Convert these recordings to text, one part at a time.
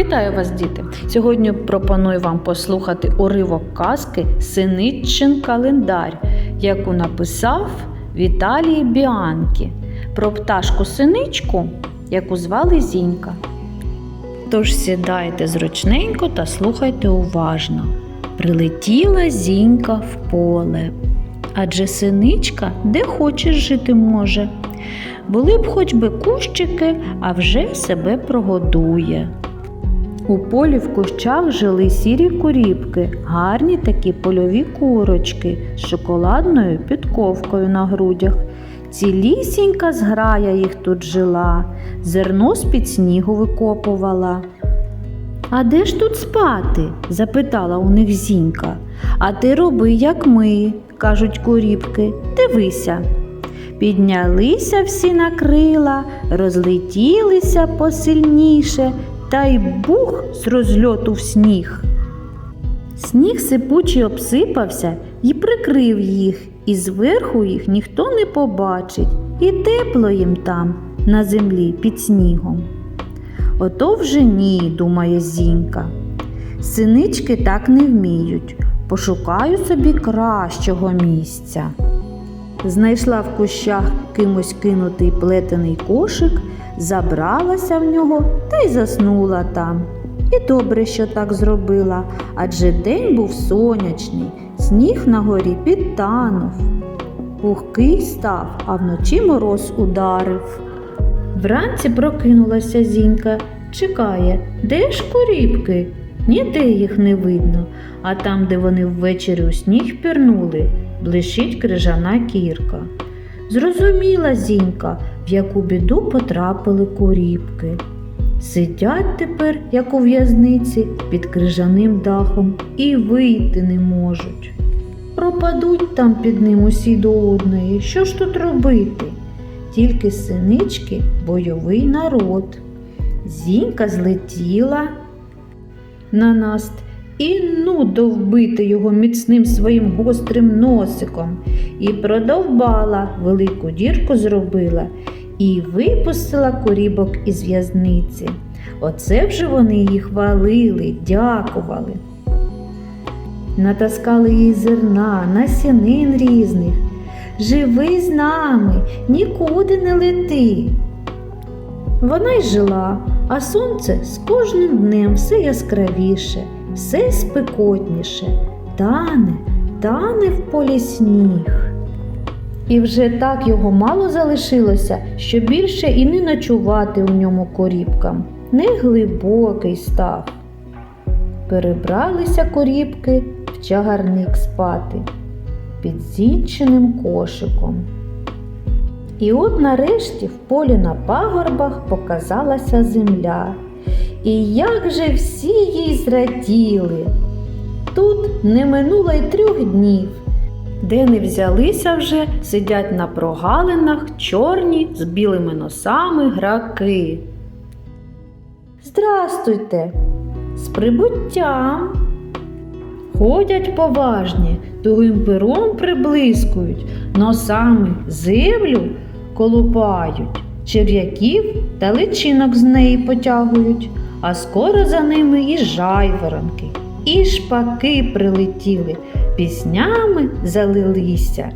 Вітаю вас, діти! Сьогодні пропоную вам послухати уривок казки Синиччин календар, яку написав Віталій Біанкі про пташку синичку, яку звали Зінька. Тож сідайте зручненько та слухайте уважно. Прилетіла зінька в поле, адже синичка де хочеш жити може. Були б хоч би кущики, а вже себе прогодує. У полі в кущах жили сірі куріпки, гарні такі польові курочки з шоколадною підковкою на грудях. Цілісінька зграя їх тут жила, зерно з-під снігу викопувала. А де ж тут спати? запитала у них зінька. А ти роби, як ми, кажуть куріпки, дивися. Піднялися всі на крила, розлетілися посильніше, та й бух з розльоту в сніг. Сніг сипучий обсипався і прикрив їх, і зверху їх ніхто не побачить, і тепло їм там, на землі під снігом. Ото вже ні, думає Зінька. Синички так не вміють. Пошукаю собі кращого місця. Знайшла в кущах кимось кинутий плетений кошик, забралася в нього та й заснула там. І добре, що так зробила, адже день був сонячний, сніг на горі підтанув. Пухкий став, а вночі мороз ударив. Вранці прокинулася зінька, чекає, де ж куріпки? Ніде їх не видно, а там, де вони ввечері у сніг пірнули, блищить крижана кірка. Зрозуміла зінька, в яку біду потрапили куріпки. Сидять тепер, як у в'язниці, під крижаним дахом і вийти не можуть. Пропадуть там під ним усі до одної. Що ж тут робити? Тільки синички бойовий народ. Зінька злетіла на наст і ну довбити його міцним своїм гострим носиком, і продовбала, велику дірку зробила і випустила корібок із в'язниці. Оце вже вони її хвалили, дякували. Натаскали їй зерна, насінин різних. Живи з нами, нікуди не лети. Вона й жила, а сонце з кожним днем все яскравіше, все спекотніше, тане, тане в полі сніг. І вже так його мало залишилося, що більше і не ночувати у ньому коріпкам. Неглибокий став. Перебралися коріпки в чагарник спати під зінченим кошиком. І от нарешті в полі на пагорбах показалася земля. І як же всі їй зраділи. Тут не минуло й трьох днів, де не взялися вже, сидять на прогалинах чорні з білими носами граки. Здрастуйте, з прибуттям. Ходять поважні, тугим пером приблискують, носами землю колупають, черв'яків та личинок з неї потягують, а скоро за ними і жайворонки, і шпаки прилетіли, піснями залилися.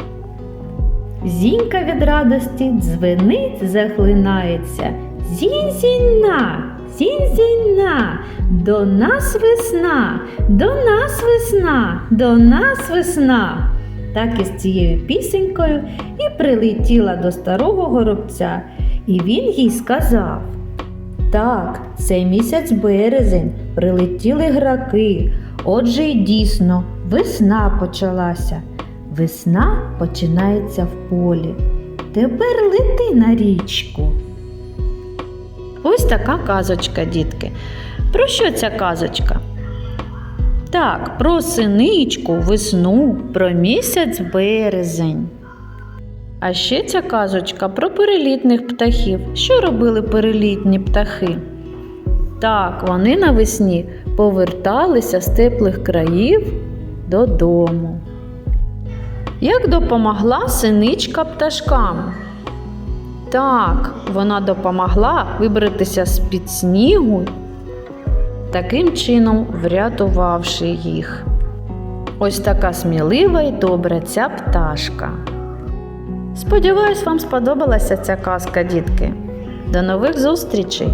Зінька від радості дзвенить, захлинається. Зінь-зінь-на, зінь-зінь-на, до нас весна, до нас весна, до нас весна. Так і з цією пісенькою і прилетіла до старого горобця, і він їй сказав. Так, це місяць березень, прилетіли граки. Отже, й дійсно, весна почалася. Весна починається в полі. Тепер лети на річку. Ось така казочка, дітки. Про що ця казочка? Так, про синичку, весну, про місяць березень. А ще ця казочка про перелітних птахів. Що робили перелітні птахи? Так, вони навесні поверталися з теплих країв додому. Як допомогла синичка пташкам? Так, вона допомогла вибратися з-під снігу таким чином врятувавши їх. Ось така смілива і добра ця пташка. Сподіваюсь, вам сподобалася ця казка, дітки. До нових зустрічей!